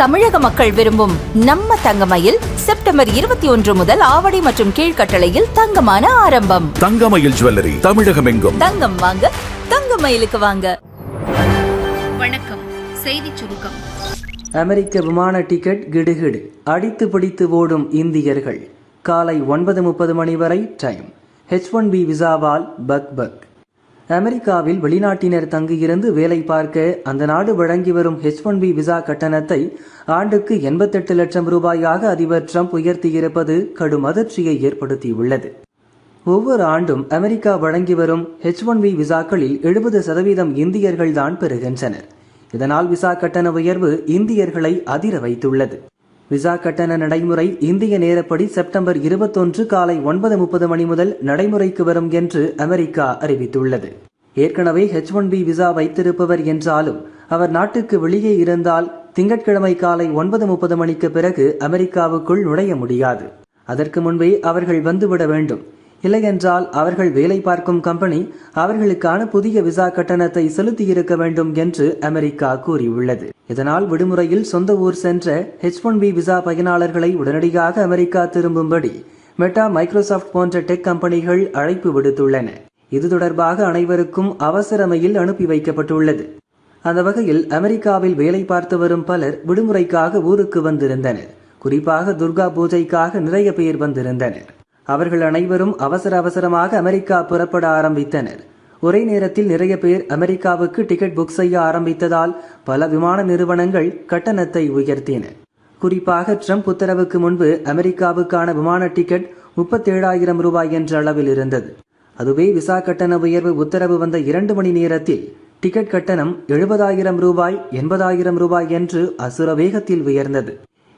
தமிழக மக்கள் விரும்பும் நம்ம தங்கமயில் செப்டம்பர் இருபத்தி ஒன்று முதல் ஆவடி மற்றும் கீழ்கட்டளையில் தங்கமான ஆரம்பம். தங்கமயில் ஜுவல்லரி தமிழகம் எங்கும் தங்கம் வாங்க தங்கமயிலுக்கு வாங்க. வணக்கம் செய்திச் சுருக்கம். அமெரிக்க விமான டிக்கெட் கிடுகிடு அடித்து பிடித்து ஓடும் இந்தியர்கள். காலை ஒன்பது முப்பது மணி வரை டைம். ஹெச் ஒன் பி விசாவால் பக் பக். அமெரிக்காவில் வெளிநாட்டினர் தங்கியிருந்து வேலை பார்க்க அந்த நாடு வழங்கி வரும் ஹெச் ஒன் பி விசா கட்டணத்தை ஆண்டுக்கு எண்பத்தெட்டு லட்சம் ரூபாயாக அதிபர் ட்ரம்ப் உயர்த்தியிருப்பது கடும் அதிர்ச்சியை ஏற்படுத்தியுள்ளது. ஒவ்வொரு ஆண்டும் அமெரிக்கா வழங்கி வரும் ஹெச் ஒன் பி விசாக்களில் எழுபது சதவீதம் இந்தியர்கள்தான் பெறுகின்றனர். இதனால் விசா கட்டண உயர்வு இந்தியர்களை அதிர வைத்துள்ளது. விசா கட்டண நடைமுறை இந்திய நேரப்படி செப்டம்பர் இருபத்தொன்று காலை ஒன்பது முப்பது மணி முதல் நடைமுறைக்கு வரும் என்று அமெரிக்கா அறிவித்துள்ளது. ஏற்கனவே ஹெச் ஒன் பி விசா வைத்திருப்பவர் என்றாலும் அவர் நாட்டுக்கு வெளியே இருந்தால் திங்கட்கிழமை காலை ஒன்பது முப்பது மணிக்கு பிறகு அமெரிக்காவுக்குள் நுழைய முடியாது. அதற்கு முன்பே அவர்கள் வந்துவிட வேண்டும். இல்லையென்றால் அவர்கள் வேலை பார்க்கும் கம்பெனி அவர்களுக்கான புதிய விசா கட்டணத்தை செலுத்தியிருக்க வேண்டும் என்று அமெரிக்கா கூறியுள்ளது. இதனால் விடுமுறையில் சொந்த ஊர் சென்ற ஹெச் ஒன் பி விசா பயனாளர்களை உடனடியாக அமெரிக்கா திரும்பும்படி மெட்டா மைக்ரோசாஃப்ட் போன்ற டெக் கம்பெனிகள் அழைப்பு விடுத்துள்ளன. இது தொடர்பாக அனைவருக்கும் அவசரமையில் அனுப்பி வைக்கப்பட்டுள்ளது. அந்த வகையில் அமெரிக்காவில் வேலை பார்த்து வரும் பலர் விடுமுறைக்காக ஊருக்கு வந்திருந்தனர். குறிப்பாக துர்கா பூஜைக்காக நிறைய பேர் வந்திருந்தனர். அவர்கள் அனைவரும் அவசர அவசரமாக அமெரிக்கா புறப்பட ஆரம்பித்தனர். ஒரே நேரத்தில் நிறைய பேர் அமெரிக்காவுக்கு டிக்கெட் புக் செய்ய ஆரம்பித்ததால் பல விமான நிறுவனங்கள் கட்டணத்தை உயர்த்தின. குறிப்பாக ட்ரம்ப் உத்தரவுக்கு முன்பு அமெரிக்காவுக்கான விமான டிக்கெட் முப்பத்தேழாயிரம் ரூபாய் என்ற அளவில் இருந்தது. அதுவே விசா கட்டண உயர்வு உத்தரவு வந்த இரண்டு மணி நேரத்தில் டிக்கெட் கட்டணம் எழுபதாயிரம் ரூபாய் எண்பதாயிரம் ரூபாய் என்று அசுர வேகத்தில் உயர்ந்தது.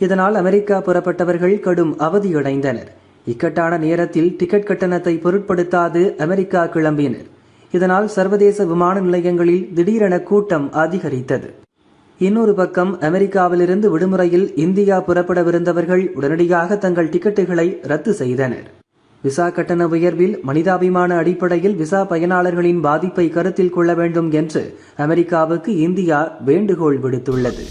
இதனால் அமெரிக்கா புறப்பட்டவர்கள் கடும் அவதியடைந்தனர். இக்கட்டான நேரத்தில் டிக்கெட் கட்டணத்தை பொருட்படுத்தாது அமெரிக்கா கிளம்பினர். இதனால் சர்வதேச விமான நிலையங்களில் திடீரென கூட்டம் அதிகரித்தது. இன்னொரு பக்கம் அமெரிக்காவிலிருந்து விடுமுறையில் இந்தியா புறப்படவிருந்தவர்கள் உடனடியாக தங்கள் டிக்கெட்டுகளை ரத்து செய்தனர். விசா கட்டண உயர்வில் மனிதாபிமான அடிப்படையில் விசா பயனாளர்களின் பாதிப்பை கருத்தில் கொள்ள வேண்டும் என்று அமெரிக்காவுக்கு இந்தியா வேண்டுகோள் விடுத்துள்ளது.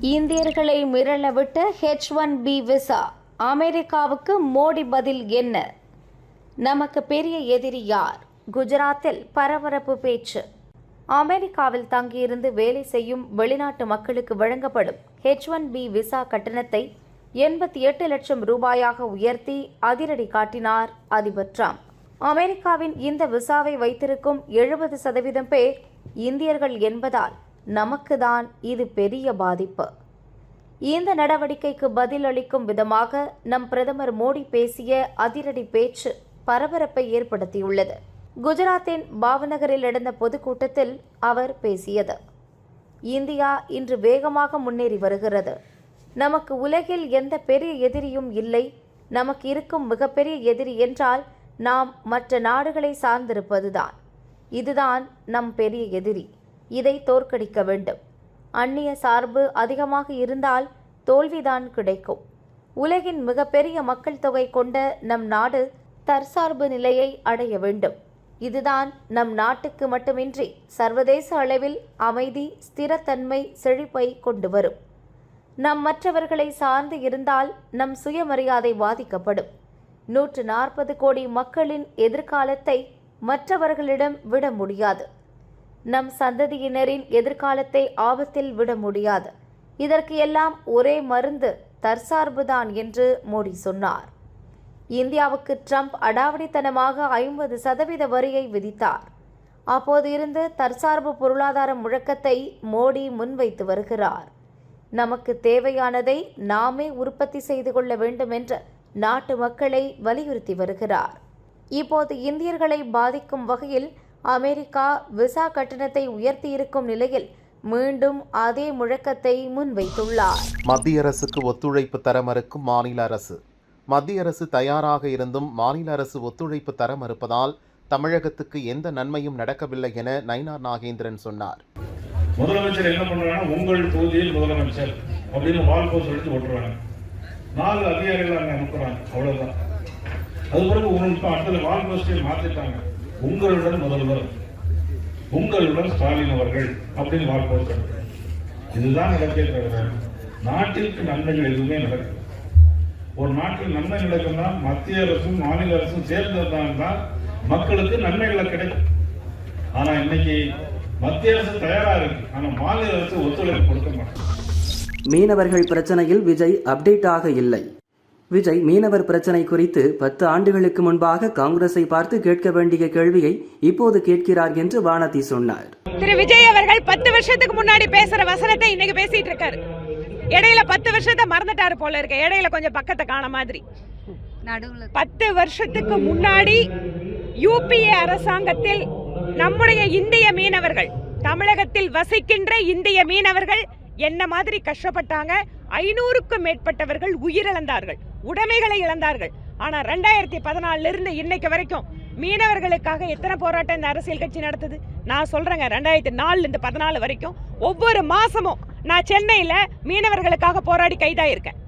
இந்தியர்களை மிரளவிட்ட ஹெச் ஒன் பி விசா அமெரிக்காவுக்கு மோடி பதில் என்ன? நமக்கு பெரிய எதிரி யார்? குஜராத்தில் பரபரப்பு பேச்சு. அமெரிக்காவில் தங்கியிருந்து வேலை செய்யும் வெளிநாட்டு மக்களுக்கு வழங்கப்படும் ஹெச் ஒன் பி விசா கட்டணத்தை எண்பத்தி எட்டு லட்சம் ரூபாயாக உயர்த்தி அதிரடி காட்டினார் அதிபர் ட்ரம்ப். அமெரிக்காவின் இந்த விசாவை வைத்திருக்கும் எழுபது சதவீதம் பேர் இந்தியர்கள் என்பதால் நமக்குதான் இது பெரிய பாதிப்பு. இந்த நடவடிக்கைக்கு பதில் அளிக்கும் விதமாக நம் பிரதமர் மோடி பேசிய அதிரடி பேச்சு பரபரப்பை ஏற்படுத்தியுள்ளது. குஜராத்தின் பாவநகரில் நடந்த பொதுக்கூட்டத்தில் அவர் பேசியது இந்தியா இன்று வேகமாக முன்னேறி வருகிறது. நமக்கு உலகில் எந்த பெரிய எதிரியும் இல்லை. நமக்கு இருக்கும் மிகப்பெரிய எதிரி என்றால் நாம் மற்ற நாடுகளை சார்ந்திருப்பதுதான். இதுதான் நம் பெரிய எதிரி. இதை தோற்கடிக்க வேண்டும். அந்நிய சார்பு அதிகமாக இருந்தால் தோல்விதான் கிடைக்கும். உலகின் மிகப்பெரிய மக்கள் தொகை கொண்ட நம் நாடு தற்சார்பு நிலையை அடைய வேண்டும். இதுதான் நம் நாட்டுக்கு மட்டுமின்றி சர்வதேச அளவில் அமைதி ஸ்திரத்தன்மை செழிப்பை கொண்டு வரும். நம் மற்றவர்களை சார்ந்து இருந்தால் நம் சுயமரியாதை பாதிக்கப்படும். நூற்று நாற்பது கோடி மக்களின் எதிர்காலத்தை மற்றவர்களிடம் விட முடியாது. நம் சந்ததியினரின் எதிர்காலத்தை ஆபத்தில் விட முடியாது. இதற்கு எல்லாம் ஒரே மருந்து தற்சார்புதான் என்று மோடி சொன்னார். இந்தியாவுக்கு ட்ரம்ப் அடாவடித்தனமாக ஐம்பது சதவீத வரியை விதித்தார். அப்போது இருந்து தற்சார்பு பொருளாதார முழக்கத்தை மோடி முன்வைத்து வருகிறார். நமக்கு தேவையானதை நாமே உற்பத்தி செய்து கொள்ள வேண்டும் என்று நாட்டு மக்களை வலியுறுத்தி வருகிறார். இப்போது இந்தியர்களை பாதிக்கும் வகையில் அமெரிக்கா விசா கட்டணத்தை உயர்த்தியிருக்கும் நிலையில் மீண்டும் அதே முழக்கத்தை முன்வைத்துள்ளார். மத்திய அரசுக்கு ஒத்துழைப்பு தர மறுக்கும் மாநில அரசு. மத்திய அரசு தயாராக இருந்தும் மாநில அரசு ஒத்துழைப்பு தர மறுப்பதால் தமிழகத்துக்கு எந்த நன்மையும் நடக்கவில்லை என நயினார் நாகேந்திரன் சொன்னார். முதலமைச்சர் என்ன பண்றாங்கன்னா உங்கள் தொகுதியில் முதலமைச்சர் அப்படின்னு வால் போஸ்ட் எடுத்து ஓட்டுறாங்க நாலு அதிகாரிகள் அங்கே அனுப்புறாங்க அவ்வளவுதான். அது பிறகு உங்களுக்கு அடுத்தது வால் போஸ்டை மாத்திட்டாங்க. உங்களுடன் முதல்வர் உங்களுடன் ஸ்டாலின் அவர்கள் அப்படின்னு வால் இதுதான் நடக்கே தவிர நாட்டிற்கு நன்மைகள் எதுவுமே நடக்கும் ஒரு நாட்டில் நன்மை நடக்கும்னா மத்திய அரசும் மாநில அரசும் சேர்ந்திருந்தால் தான் மக்களுக்கு நன்மைகளை கிடைக்கும். ஆனா இன்னைக்கு மத்திய அரசு தயாரா இருக்கு. ஆனா மாநில அரசு ஒத்துழைப்பு கொடுக்க மாட்டேங்குது. மீனவர்கள் பிரச்சனையில் விஜய் அப்டேட் ஆக இல்லை. விஜய் மீனவர் பிரச்சனை குறித்து பத்து ஆண்டுகளுக்கு முன்பாக காங்கிரஸை பார்த்து கேட்க வேண்டிய கேள்வியை இப்போது கேட்கிறார் என்று வானதி சொன்னார். திரு விஜய் அவர்கள் பத்து வருஷத்துக்கு முன்னாடி பேசுற வசனத்தை இன்னைக்கு பேசிட்டு இருக்காரு. இடையில பத்து வருஷத்தை மறந்துட்டாரு போல இருக்கு. இடையில கொஞ்சம் பக்கத்தை காண மாதிரி. பத்து வருஷத்துக்கு முன்னாடி யூபிஏ அரசாங்கத்தில் நம்முடைய இந்திய மீனவர்கள் தமிழகத்தில் வசிக்கின்ற இந்திய மீனவர்கள் என்ன மாதிரி கஷ்டப்பட்டாங்க? ஐநூறுக்கும் மேற்பட்டவர்கள் உயிரிழந்தார்கள். உடைமைகளை இழந்தார்கள். ஆனால் ரெண்டாயிரத்தி பதினாலிருந்து இன்னைக்கு வரைக்கும் மீனவர்களுக்காக எத்தனை போராட்டம் இந்த அரசியல் கட்சி நடத்துது? நான் சொல்கிறேங்க ரெண்டாயிரத்தி நாலுலேருந்து பதினாலு வரைக்கும் ஒவ்வொரு மாதமும் நான் சென்னையில் மீனவர்களுக்காக போராடி கைதாயிருக்கேன்.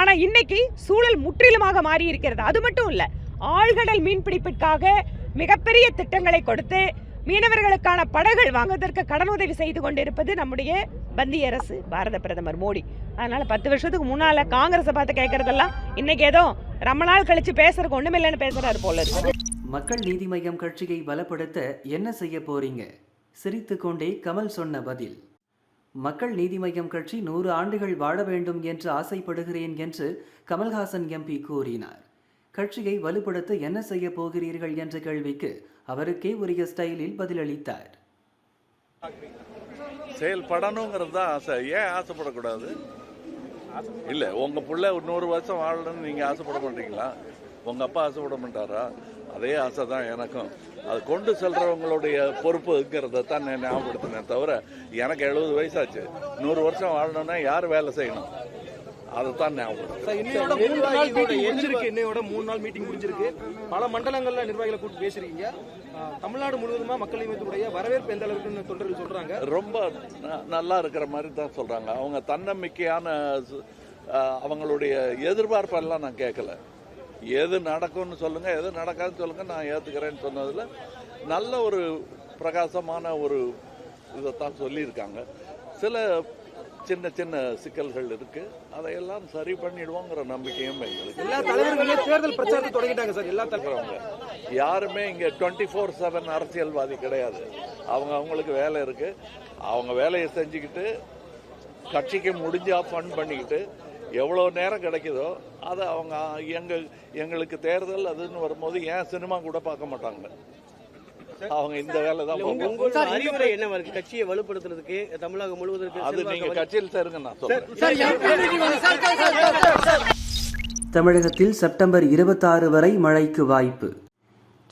ஆனால் இன்னைக்கு சூழல் முற்றிலுமாக மாறி இருக்கிறது அது மட்டும் இல்லை ஆழ்கடல் மீன்பிடிப்பிற்காக மிகப்பெரிய திட்டங்களை கொடுத்து மீனவர்களுக்கான படகுகள் வாங்குவதற்கு கடனுதவி செய்து கொண்டிருப்பது நம்முடைய மத்திய அரசு பாரத பிரதமர் மோடி. அதனால பத்து வருஷத்துக்கு முன்னால காங்கிரஸை பார்த்து கேட்கறதெல்லாம் இன்னைக்கு ஏதோ ரொம்ப நாள் கழிச்சு பேசுறதுக்கு ஒண்ணுமில்லைன்னு பேசுறாரு போல இருக்கு. மக்கள் நீதி மையம் கட்சியை பலப்படுத்த என்ன செய்ய போறீங்க? சிரித்து கொண்டே கமல் சொன்ன பதில். மக்கள் நீதி மையம் கட்சி நூறு ஆண்டுகள் வாழ வேண்டும் என்று ஆசைப்படுகிறேன் என்று கமல்ஹாசன் எம்பி கூறினார். கட்சியை வலுப்படுத்த என்ன செய்ய போகிறீர்கள் என்ற கேள்விக்கு அவருக்கே உரிய ஸ்டைலில் பதிலளித்தார். செயல்படணுங்கிறது தான் ஆசை. ஏன் ஆசைப்படக்கூடாது? இல்லை உங்க பிள்ளை நூறு வருஷம் வாழணும்னு நீங்க ஆசைப்பட மாட்டீங்களா? உங்க அப்பா ஆசைப்பட மாட்டாரா? அதே ஆசை தான் எனக்கும். அது கொண்டு செல்றவங்களுடைய பொறுப்புங்கிறத தான் நான் ஞாபகப்படுத்தினேன் தவிர எனக்கு எழுபது வயசாச்சு. நூறு வருஷம் வாழணும்னா யார் வேலை செய்யணும்? அதைத்தான் ஞாபகப்படுத்துறேன் இன்னையோட மூணு நாள் மீட்டிங் முடிஞ்சிருக்கு. இன்னையோட மூணு நாள் மீட்டிங் முடிஞ்சிருக்கு. பல மண்டலங்கள்ல நிர்வாகிகளை கூப்பிட்டு பேசுறீங்க ஆஹ், தமிழ்நாடு முழுவதுமா மக்கள் இயக்கத்துடைய வரவேற்பு எந்த அளவுக்குன்னு தொண்டர்கள் சொல்றாங்க? ரொம்ப ந- நல்லா இருக்கிற மாதிரி தான் சொல்றாங்க. அவங்க தன்னம்பிக்கையான அவங்களுடைய எதிர்பார்ப்பெல்லாம் நான் கேட்கல. எது நடக்கும்னு சொல்லுங்க எது நடக்காதுன்னு சொல்லுங்க நான் ஏத்துக்கிறேன்னு சொன்னதுல நல்ல ஒரு பிரகாசமான ஒரு இதைத்தான் சொல்லியிருக்காங்க. சில சின்ன சின்ன சிக்கல்கள் இருக்கு. அதையெல்லாம் சரி பண்ணிடுவோங்கிற நம்பிக்கையும் எங்களுக்கு எல்லா தலைவர்களுமே தேர்தல் பிரச்சாரத்தை தொடங்கிட்டாங்க சார் எல்லா தலைவரும். இருக்கிறவங்க யாருமே இங்க டுவெண்ட்டி ஃபோர் செவன் அரசியல்வாதி கிடையாது. அவங்க அவங்களுக்கு வேலை இருக்கு. அவங்க வேலையை செஞ்சுக்கிட்டு கட்சிக்கு முடிஞ்சா ஃபண்ட் பண்ணிக்கிட்டு எவ்வளோ நேரம் கிடைக்குதோ அதை அவங்க எங்க எங்களுக்கு தேர்தல் அதுன்னு வரும்போது ஏன் சினிமா கூட பார்க்க மாட்டாங்க. அவங்க இந்த வேலை தான். உங்களோட அறிவுரை என்ன இருக்கு கட்சியை வலுப்படுத்துறதுக்கு தமிழகம் முழுவதற்கு அது நீங்க கட்சியில் சேருங்க நான் சொல்றேன். தமிழகத்தில் செப்டம்பர் இருபத்தாறு வரை மழைக்கு வாய்ப்பு.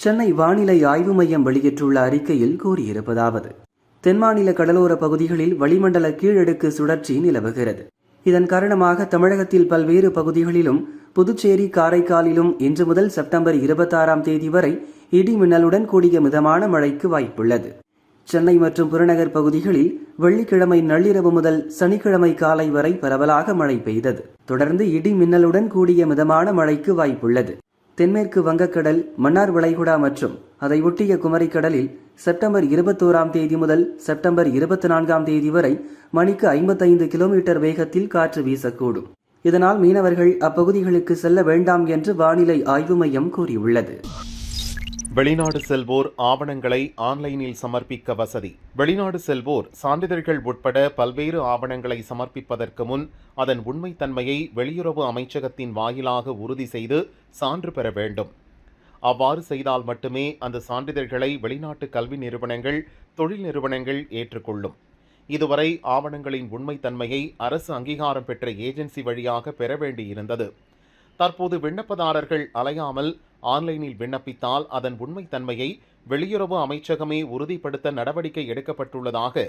சென்னை வானிலை ஆய்வு மையம் வெளியிட்டுள்ள அறிக்கையில் கூறியிருப்பதாவது தென்மாநில கடலோர பகுதிகளில் வளிமண்டல கீழடுக்கு சுழற்சி நிலவுகிறது. இதன் காரணமாக தமிழகத்தில் பல்வேறு பகுதிகளிலும் புதுச்சேரி காரைக்காலிலும் இன்று முதல் செப்டம்பர் இருபத்தாறாம் தேதி வரை இடி மின்னலுடன் கூடிய மிதமான மழைக்கு வாய்ப்புள்ளது. சென்னை மற்றும் புறநகர் பகுதிகளில் வெள்ளிக்கிழமை நள்ளிரவு முதல் சனிக்கிழமை காலை வரை பரவலாக மழை பெய்தது. தொடர்ந்து இடி மின்னலுடன் கூடிய மிதமான மழைக்கு வாய்ப்புள்ளது. தென்மேற்கு வங்கக்கடல் மன்னார் வளைகுடா மற்றும் அதை ஒட்டிய குமரிக்கடலில் செப்டம்பர் இருபத்தோராம் தேதி முதல் செப்டம்பர் இருபத்தி நான்காம் தேதி வரை மணிக்கு ஐம்பத்தைந்து கிலோமீட்டர் வேகத்தில் காற்று வீசக்கூடும். இதனால் மீனவர்கள் அப்பகுதிகளுக்கு செல்ல வேண்டாம் என்று வானிலை ஆய்வு மையம் கூறியுள்ளது. வெளிநாடு செல்வோர் ஆவணங்களை ஆன்லைனில் சமர்ப்பிக்க வசதி. வெளிநாடு செல்வோர் சான்றிதழ்கள் உட்பட பல்வேறு ஆவணங்களை சமர்ப்பிப்பதற்கு முன் அதன் உண்மைத்தன்மையை வெளியுறவு அமைச்சகத்தின் வாயிலாக உறுதி செய்து சான்று பெற வேண்டும். அவ்வாறு செய்தால் மட்டுமே அந்த சான்றிதழ்களை வெளிநாட்டு கல்வி நிறுவனங்கள் தொழில் நிறுவனங்கள் ஏற்றுக்கொள்ளும். இதுவரை ஆவணங்களின் உண்மைத்தன்மையை அரசு அங்கீகாரம் பெற்ற ஏஜென்சி வழியாக பெற வேண்டியிருந்தது. தற்போது விண்ணப்பதாரர்கள் அலையாமல் ஆன்லைனில் விண்ணப்பித்தால் அதன் உண்மைத்தன்மையை வெளியுறவு அமைச்சகமே உறுதிப்படுத்த நடவடிக்கை எடுக்கப்பட்டுள்ளதாக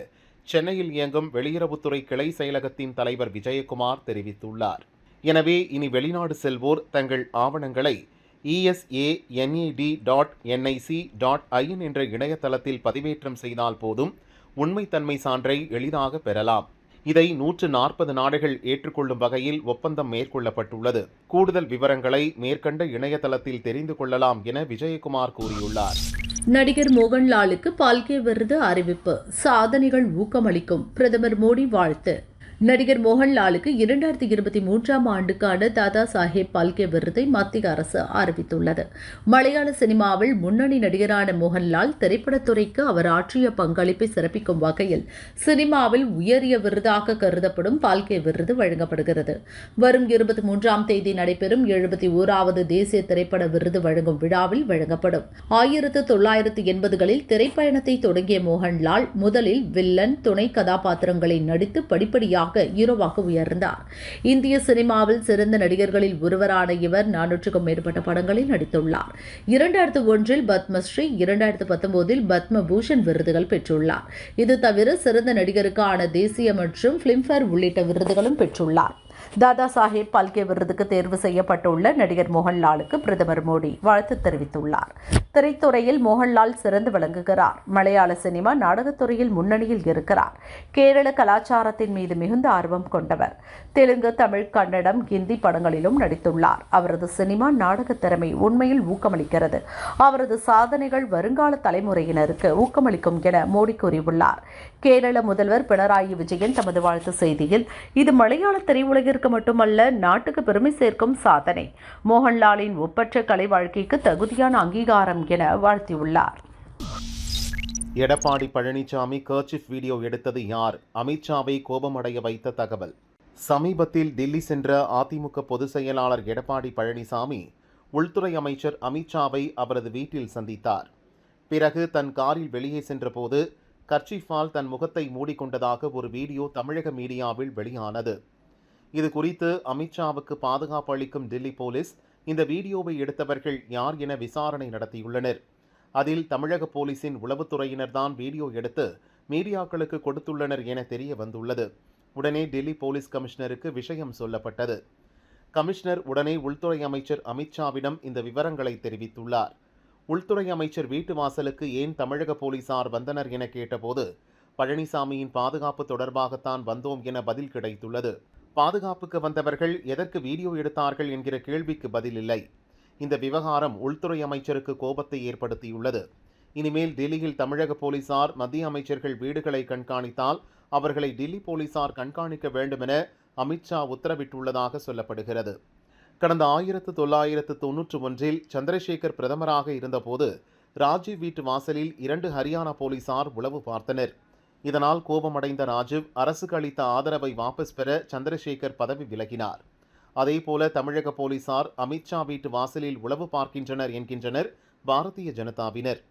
சென்னையில் இயங்கும் வெளியுறவுத்துறை கிளை செயலகத்தின் தலைவர் விஜயகுமார் தெரிவித்துள்ளார். எனவே இனி வெளிநாடு செல்வோர் தங்கள் ஆவணங்களை E S A N E D dot N I C dot I N என்ற இணையதளத்தில் பதிவேற்றம் செய்தால் போதும். உண்மைத்தன்மை சான்றை எளிதாக பெறலாம். இதை நூற்று நாற்பது நாடுகள் ஏற்றுக்கொள்ளும் வகையில் ஒப்பந்தம் மேற்கொள்ளப்பட்டுள்ளது. கூடுதல் விவரங்களை மேற்கண்ட இணையதளத்தில் தெரிந்து கொள்ளலாம் என விஜயகுமார் கூறியுள்ளார். நடிகர் மோகன்லாலுக்கு பால்கே விருது அறிவிப்பு. சாதனைகள் ஊக்கமளிக்கும். பிரதமர் மோடி வாழ்த்து. நடிகர் மோகன்லாலுக்கு இரண்டாயிரத்தி இருபத்தி மூன்றாம் ஆண்டுக்கான தாதா சாஹேப் பால்கே விருதை மத்திய அரசு அறிவித்துள்ளது. மலையாள சினிமாவில் முன்னணி நடிகரான மோகன்லால் திரைப்படத்துறைக்கு அவர் ஆற்றிய பங்களிப்பை சிறப்பிக்கும் வகையில் சினிமாவில் உயரிய விருதாக கருதப்படும் பால்கே விருது வழங்கப்படுகிறது. வரும் இருபத்தி மூன்றாம் தேதி நடைபெறும் எழுபத்தி ஓராவது தேசிய திரைப்பட விருது வழங்கும் விழாவில் வழங்கப்படும். ஆயிரத்து தொள்ளாயிரத்து எண்பதுகளில் திரைப்பயணத்தை தொடங்கிய மோகன்லால் முதலில் வில்லன் துணை கதாபாத்திரங்களை நடித்து படிப்படியாக ஹீரோவாக உயர்ந்தார். இந்திய சினிமாவில் சிறந்த நடிகர்களில் ஒருவரான இவர் நானூற்றுக்கும் மேற்பட்ட படங்களில் நடித்துள்ளார். இரண்டாயிரத்து ஒன்றில் பத்மஸ்ரீ இரண்டாயிரத்து பத்தொன்பதில் பத்ம பூஷன் விருதுகள் பெற்றுள்ளார். இது தவிர சிறந்த நடிகருக்கான தேசிய மற்றும் பிலிம்பேர் உள்ளிட்ட விருதுகளும் பெற்றுள்ளார். தாதா சாஹேப் பால்கே விருதுக்கு தேர்வு செய்யப்பட்டுள்ள நடிகர் மோகன்லாலுக்கு பிரதமர் மோடி வாழ்த்து தெரிவித்துள்ளார். திரைத்துறையில் மோகன்லால் சிறந்து விளங்குகிறார். மலையாள சினிமா நாடகத்துறையில் முன்னணியில் இருக்கிறார். கேரள கலாச்சாரத்தின் மீது மிகுந்த ஆர்வம் கொண்டவர். தெலுங்கு தமிழ் கன்னடம் ஹிந்தி படங்களிலும் நடித்துள்ளார். அவரது சினிமா நாடக திறமை உண்மையில் ஊக்கமளிக்கிறது. அவரது சாதனைகள் வருங்கால தலைமுறையினருக்கு ஊக்கமளிக்கும் என மோடி கூறியுள்ளார். கேரள முதல்வர் பினராயி விஜயன் தமது வாழ்த்து செய்தியில் இது மலையாள திரையுலகிற்கு மட்டுமல்ல நாட்டுக்கு பெருமை சேர்க்கும் சாதனை. மோகன்லாலின் ஒப்பற்ற கலை வாழ்க்கைக்கு தகுதியான அங்கீகாரம் என வாழ்த்தியுள்ளார். எடப்பாடி பழனிசாமி கர்ச்சிஃப் வீடியோ எடுத்தது யார்? அமித்ஷாவை கோபமடைய வைத்த தகவல். சமீபத்தில் டில்லி சென்ற அதிமுக பொதுச் செயலாளர் எடப்பாடி பழனிசாமி உள்துறை அமைச்சர் அமித்ஷாவை அவரது வீட்டில் சந்தித்தார். பிறகு தன் காரில் வெளியே சென்றபோது கர்ச்சிஃபால் தன் முகத்தை மூடிக்கொண்டதாக ஒரு வீடியோ தமிழக மீடியாவில் வெளியானது. இது குறித்து அமித்ஷாவுக்கு பாதுகாப்பு அளிக்கும் டெல்லி போலீஸ் இந்த வீடியோவை எடுத்தவர்கள் யார் என விசாரணை நடத்தியுள்ளனர். அதில் தமிழக போலீசின் உளவுத்துறையினர்தான் வீடியோ எடுத்து மீடியாக்களுக்கு கொடுத்துள்ளனர் என தெரிய வந்துள்ளது. உடனே டெல்லி போலீஸ் கமிஷனருக்கு விஷயம் சொல்லப்பட்டது. கமிஷனர் உடனே உள்துறை அமைச்சர் அமித்ஷாவிடம் இந்த விவரங்களை தெரிவித்துள்ளார். உள்துறை அமைச்சர் வீட்டு வாசலுக்கு ஏன் தமிழக போலீசார் வந்தனர் என கேட்டபோது பழனிசாமியின் பாதுகாப்பு தொடர்பாகத்தான் வந்தோம் என பதில் கிடைத்துள்ளது. பாதுகாப்புக்கு வந்தவர்கள் எதற்கு வீடியோ எடுத்தார்கள் என்கிற கேள்விக்கு பதில் இல்லை இந்த விவகாரம் உள்துறை அமைச்சருக்கு கோபத்தை ஏற்படுத்தியுள்ளது. இனிமேல் டெல்லியில் தமிழக போலீசார் மத்திய அமைச்சர்கள் வீடுகளை கண்காணித்தால் அவர்களை டெல்லி போலீசார் கண்காணிக்க வேண்டுமென அமித்ஷா உத்தரவிட்டுள்ளதாக சொல்லப்படுகிறது. கடந்த ஆயிரத்து தொள்ளாயிரத்து தொன்னூற்று ஒன்றில் சந்திரசேகர் பிரதமராக இருந்தபோது ராஜீவ் வீட்டு வாசலில் இரண்டு ஹரியானா போலீசார் உளவு பார்த்தனர். இதனால் கோபமடைந்த ராஜீவ் அரசுக்கு அளித்த ஆதரவை வாபஸ் பெற சந்திரசேகர் பதவி விலகினார். அதேபோல தமிழக போலீசார் அமித்ஷா வீட்டு வாசலில் உளவு பார்க்கின்றனர் என்கின்றனர் பாரதிய ஜனதாவினர்.